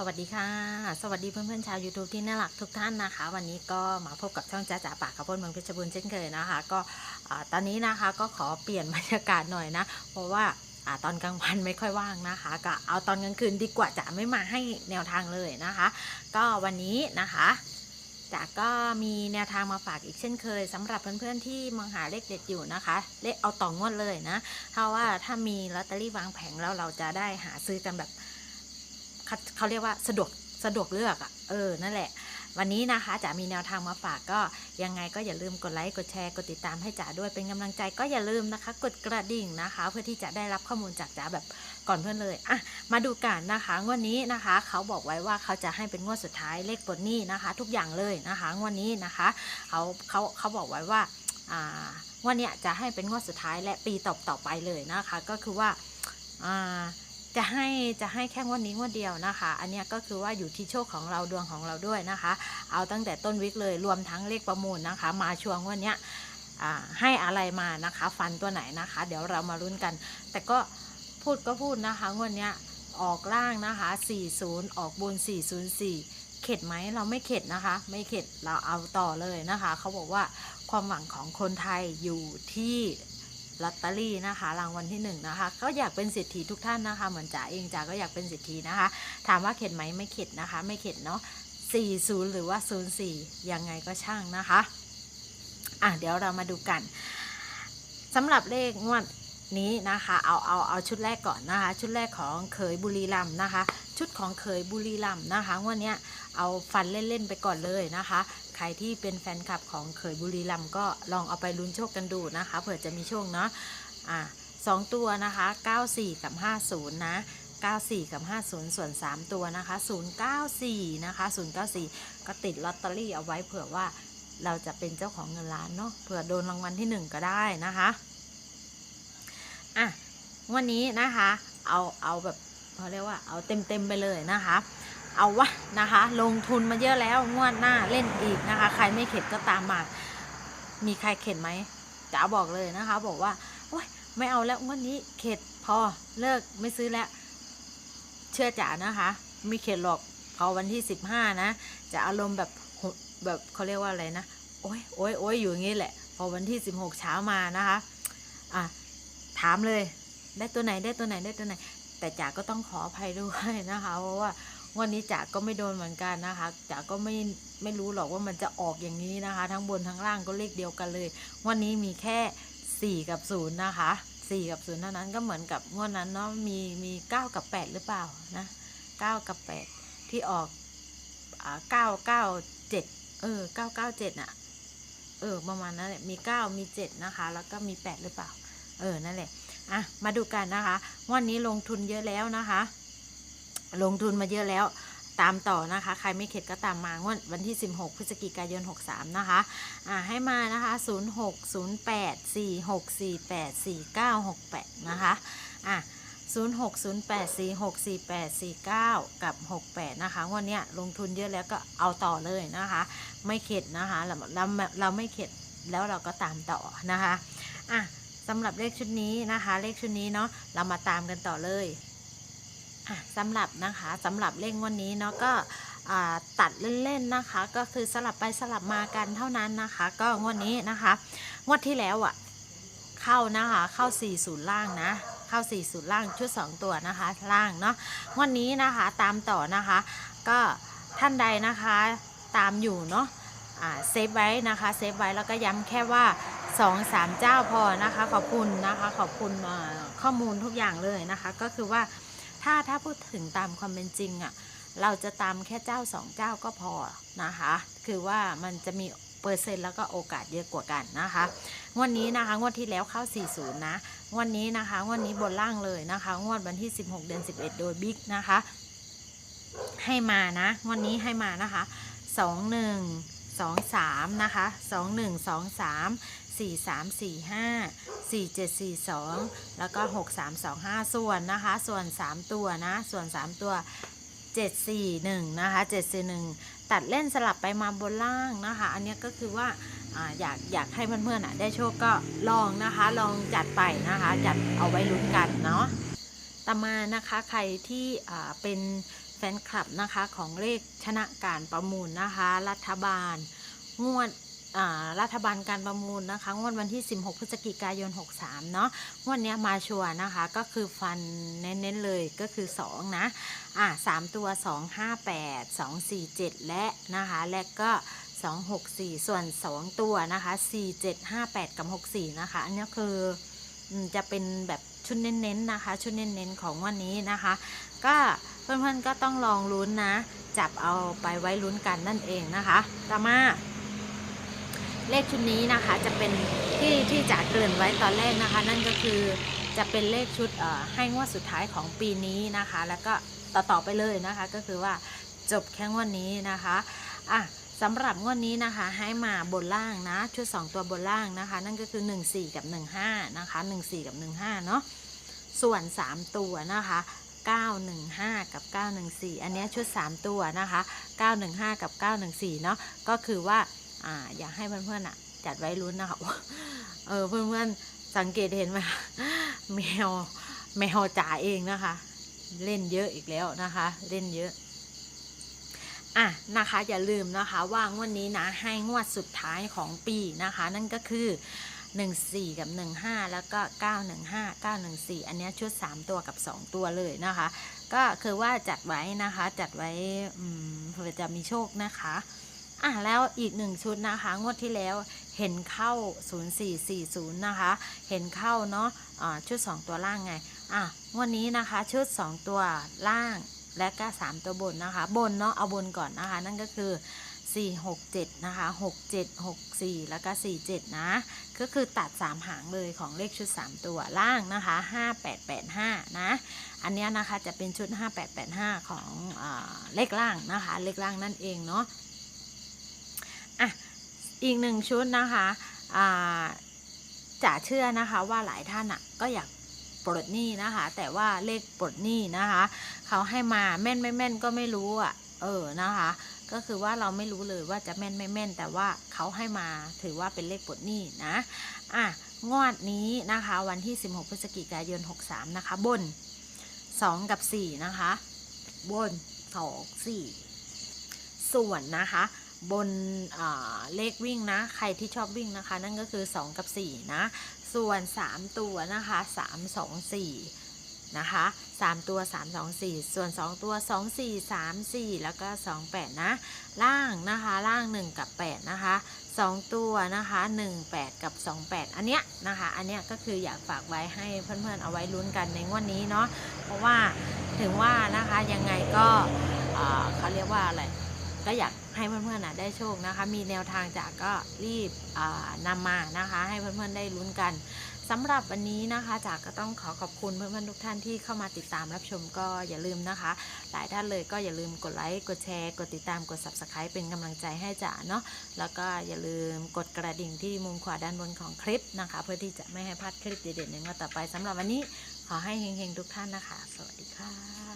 สวัสดีค่ะ สวัสดีเพื่อนๆชาว YouTube ที่น่ารักทุกท่านนะคะ วันนี้ก็มาพบกับช่องจ้าจ๋าปากข้าวโพดเมืองเพชรบูรณ์เช่นเคยนะคะ ก็ตอนนี้นะคะก็ขอเปลี่ยนบรรยากาศหน่อยนะ เพราะว่าอตอนกลางวันไม่ค่อยว่างนะคะ ก็เอาตอนกลางคืนดีกว่าจะไม่มาให้แนวทางเลยนะคะ ก็วันนี้นะคะจ๋าก็มีแนวทางมาฝากอีกเช่นเคยสำหรับเพื่อนๆที่มองหาเลขเด็ดอยู่นะคะเลขเอาต่องวดเลยนะเพราะว่าถ้ามีลอตเตอรี่วางแผงแล้วเราจะได้หาซื้อกันแบบ เขาเรียกว่าสะดวกสะดวกเลือกอะ่ะเออนั่นแหละ วันนี้นะคะจ๋ามีแนวทางมาฝากก็ยังไงก็อย่าลืมกดไลค์กดแชร์กดติดตามให้จ๋าด้วยเป็นกำลังใจก็อย่าลืมนะคะ กดกระดิ่งนะคะ เพื่อที่จะได้รับข้อมูลจากจ๋าแบบก่อนเพื่อนเลยอะมาดูกันนะคะงวดนี้นะคะ เขาบอกไว้ว่าเขาจะให้เป็นงวดสุดท้ายเลขปลดหนี้นะคะ ทุกอย่างเลยนะคะงวดนี้นะคะเขาเขาเขาบอกไว้ว่าอ่างวดเนี้ยจะให้เป็นงวดสุดท้ายและปีต่อต่อไปเลยนะคะ ก็คือว่าอ่า จะให้จะให้แค่งวันนี้งวดเดียวนะคะ อันนี้ก็คือว่าอยู่ที่โชคของเราดวงของเราด้วยนะคะ เอาตั้งแต่ต้นวิกเลยรวมทั้งเลขประมูลนะคะ มาช่วงวันเนี้ยให้อะไรมานะคะ ฟันตัวไหนนะคะ เดี๋ยวเรามาลุ้นกัน แต่ก็พูดก็พูดนะคะงวดเนี้ยออกล่างนะคะ 40 ออกบน 404เข็ดไหมเราไม่เข็ดนะคะ ไม่เข็ดเราเอาต่อเลยนะคะ เขาบอกว่าความหวังของคนไทยอยู่ที่ ลอตเตอรี่นะคะ รางวัลที่หนึ่งนะคะก็อยากเป็นเศรษฐีทุกท่านนะคะ เหมือนจ๋าเองจ๋าก็อยากเป็นเศรษฐีนะคะ ถามว่าเข็ดไหมไม่เข็ดนะคะ ไม่เข็ดเนาะ40 หรือว่า 04 ยังไงก็ช่างนะคะ อะเดี๋ยวเรามาดูกันสำหรับเลขงวด นี้นะคะ เอาเอาเอาชุดแรกก่อนนะคะ ชุดแรกของเขยบุรีรัมนะคะ ชุดของเขยบุรีรัมนะคะงวดเนี้เอาฟันเล่นๆไปก่อนเลยนะคะ ใครที่เป็นแฟนคลับของเขยบุรีรัมก็ลองเอาไปลุ้นโชคกันดูนะคะเผื่อจะมีโชคเนาะอะสองตัวนะคะ 94 กับ 50 นะ 94 กับ 50 ส่วน 3 ตัวนะคะ 094 นะคะ 094 ก็ติดลอตเตอรี่เอาไว้เผื่อว่าเราจะเป็นเจ้าของเงินล้านเนาะเผื่อโดนรางวัลที่ 1 ก็ได้นะคะ อะวันนี้นะคะ เอาเอาแบบเขาเรียกว่าเอาเต็มเต็มไปเลยนะคะ เอาวะนะคะ ลงทุนมาเยอะแล้วงวดหน้าเล่นอีกนะคะ ใครไม่เข็ดก็ตามมา มีใครเข็ดไหมจ๋าบอกเลยนะคะ บอกว่าโอ๊ยไม่เอาแล้วงวดนี้เข็ดพอเลิกไม่ซื้อแล้ว เชื่อจ๋านะคะไม่เข็ดหรอกพอวันที่สิบห้านะ จะอารมณ์แบบแบบเขาเรียกว่าอะไรนะโอ้ยโอ้ยโอ้ยอยู่อย่างนี้แหละ พอวันที่สิบหกเช้ามานะคะ อะ ถามเลย ได้ตัวไหนได้ตัวไหนได้ตัวไหน แต่จ๋าก็ต้องขออภัยด้วยนะคะ เพราะว่าวันนี้จ๋าก็ไม่โดนเหมือนกันนะคะจ๋าก็ไม่ไม่รู้หรอกว่ามันจะออกอย่างนี้นะคะ ทั้งบนทั้งล่างก็เลขเดียวกันเลย วันนี้มีแค่ 4 กับ 0 นะคะ 4 กับ 0 เท่านั้นก็เหมือนกับงวดนั้นเนาะมีมี 9 กับ 8 หรือเปล่านะ9กับ 8 ที่ออกอ่า9 9 7 เออ 997อะเออประมาณนั้นแหละมี 9 มี 7 นะคะ แล้วก็มี 8 หรือเปล่า เออ นั่นแหละ อะ มาดูกันนะคะวันนี้ลงทุนเยอะแล้วนะคะ ลงทุนมาเยอะแล้ว ตามต่อนะคะ ใครไม่เข็ดก็ตามมางวดวันที่ 16 พฤศจิกายน 63 นะคะ อ่า ให้มานะคะ 06 08 46 48 49 68 นะคะ อะ06 08 46 48 49 กับ 68 นะคะ วันนี้ลงทุนเยอะแล้วก็เอาต่อเลยนะคะ ไม่เข็ดนะคะ เราเราเราไม่เข็ดแล้วเราก็ตามต่อนะคะ อะ สำหรับเลขชุดนี้นะคะ เลขชุดนี้เนาะเรามาตามกันต่อเลยสำหรับนะคะสำหรับเลขงวันนี้เนาะก็ตัดเล่นๆนะคะ ก็คือสลับไปสลับมากันเท่านั้นนะคะ ก็งวดนี้นะคะงวดที่แล้วอะ่ะเข้านะคะเข้า 40 ล่างนะเข้า 40 ล่างชุด 2 ตัวนะคะล่างเนาะงวันนี้นะคะตามต่อนะคะ ก็ท่านใดนะคะตามอยู่เนาะเซฟไว้นะคะเซฟไว้แล้วก็ย้ำแค่ว่า 2 3เจ้าพอนะคะ ขอบคุณนะคะขอบคุณข้อมูลทุกอย่างเลยนะคะ ก็คือว่าถ้าถ้าพูดถึงตามความเป็นจริงอะ่ะเราจะตามแค่เจ้าสองเจ้าก็พอนะคะ คือว่ามันจะมีเปอร์เซ็นต์แล้วก็โอกาสเยอะกว่ากันนะคะ งวดนี้นะคะ งวดที่แล้วเข้า 40 นะ งวดนี้นะคะ งวดนี้บนล่างเลยนะคะ งวดวันที่ 16 เดือน 11 โดยบิ๊กนะคะ ให้มานะ งวดนี้ให้มานะคะ 21 23 นะคะ 21 23 43 45 4742 แล้วก็ 6325 ส่วนนะคะ ส่วน 3 ตัวนะ ส่วน 3 ตัว 741 นะคะ 741 ตัดเล่นสลับไปมาบนล่างนะคะ อันนี้ก็คือว่าอยากอยากให้เพื่อนๆได้โชคก็ลองนะคะ ลองจัดไปนะคะ จัดเอาไว้ลุ้นกันเนาะต่อมานะคะใครที่เป็นแฟนคลับนะคะของเลขชนะการประมูลนะคะ รัฐบาลงวด รัฐบาลการประมูลนะคะงวดวันที่ 16 พฤศจิกายน 63 เนาะงวดนี้มาชัวนะคะก็คือฟันเน้นๆเลยก็คือ 2 นะอะ3ตัว 258 247 และนะคะและก็264 ส่วน 2 ตัวนะคะ 4758 กับ 64 นะคะ อันนี้คือจะเป็นแบบชุดเน้นๆนะคะ ชุดเน้นๆของวันนี้นะคะ ก็เพื่อนๆก็ต้องลองลุ้นนะ จับเอาไปไว้ลุ้นกันนั่นเองนะคะต่อมา เลขชุดนี้นะคะจะเป็นที่ที่จะเกริ่นไว้ตอนแรกนะคะ นั่นก็คือจะเป็นเลขชุดให้งวดสุดท้ายของปีนี้นะคะ แล้วก็ต่อๆไปเลยนะคะ ก็คือว่าจบแค่งวดนี้นะคะอะสำหรับงวดนี้นะคะ ให้มาบนล่างนะ ชุด 2 ตัวบนล่างนะคะ นั่นก็คือ 14 กับ 15 นะคะ 14 กับ 15 เนาะส่วน 3 ตัวนะคะ 915 กับ 914 อันนี้ชุด 3 ตัวนะคะ 915 กับ 914 เนาะก็คือว่า อ่าอยากให้เพื่อนๆอะ จัดไว้ลุ้นนะคะเออเพื่อนๆสังเกตเห็นไหมแมวแมวจ๋าเองนะคะ เล่นเยอะอีกแล้วนะคะ เล่นเยอะอะนะคะอย่าลืมนะคะว่างวดนี้นะให้งวดสุดท้ายของปีนะคะ นั่นก็คือ 14 กับ 15 แล้วก็ 915 914 อันนี้ชุด 3 ตัวกับ 2 ตัวเลยนะคะ ก็คือว่าจัดไว้นะคะจัดไว้อืมเพื่อจะมีโชคนะคะ อะแล้วอีกหนึ่งชุดนะคะ งวดที่แล้วเห็นเข้า 0440 นะคะ เห็นเข้าเนาะอ่าชุด 2 ตัวล่างไง อะงวดนี้นะคะชุด 2 ตัวล่างและก็ 3 ตัวบนนะคะ บนเนาะเอาบนก่อนนะคะ นั่นก็คือ 467 นะคะ 67 64 แล้วก็ 47 นะ ก็คือตัด 3 หางเลยของเลขชุด 3 ตัวล่างนะคะ 5885 นะ อันเนี้ยนะคะจะเป็นชุด 5885 ของอเลขล่างนะคะ เลขล่างนั่นเองเนาะ อีกหนึ่งชุดนะคะจะเชื่อนะคะว่าหลายท่านอะก็อยากปลดหนี้นะคะ แต่ว่าเลขปลดหนี้นะคะเขาให้มาแม่นไม่แม่นก็ไม่รู้อะเออนะคะ ก็คือว่าเราไม่รู้เลยว่าจะแม่นไม่แม่น แต่ว่าเขาให้มาถือว่าเป็นเลขปลดหนี้นะอะงวดนี้นะคะ วันที่ 16 พฤศจิกายน 63 นะคะ บน 2 กับ 4 นะคะ บน 2 4 ส่วนนะคะ บนเลขวิ่งนะ ใครที่ชอบวิ่งนะคะ นั่นก็คือ 2 กับ 4 นะ ส่วน 3 ตัวนะคะ 3 2 4 นะคะ 3 ตัว 3 2 4 ส่วน 2 ตัว 2 4 3 4 แล้วก็ 2 8 นะ ล่างนะคะล่าง 1 กับ 8 นะคะ 2 ตัวนะคะ 1 8 กับ 2 8 อันเนี้ยนะคะ อันเนี้ยก็คืออยากฝากไว้ให้เพื่อนๆ เอาไว้ลุ้นกันในงวดนนี้เนาะ เพราะว่าถึงว่านะคะยังไงก็เขาเรียกว่าอะไร ก็อยาก ให้เพื่อนๆนะได้โชคนะคะ มีแนวทางจากก็รีบอ่านำมานะคะ ให้เพื่อนๆได้ลุ้นกันสำหรับวันนี้นะคะจากก็ต้องขอขอบคุณเพื่อนๆทุกท่านที่เข้ามาติดตามรับชมก็อย่าลืมนะคะ หลายท่านเลยก็อย่าลืมกดไลค์กดแชร์ กดติดตามกด subscribe เป็นกำลังใจให้จ๋าเนาะแล้วก็อย่าลืมกดกระดิ่งที่มุมขวาด้านบนของคลิปนะคะ เพื่อที่จะไม่ให้พลาดคลิปเด็ดๆในงวดต่อไปสำหรับวันนี้ขอให้เฮงๆทุกท่านนะคะ สวัสดีค่ะ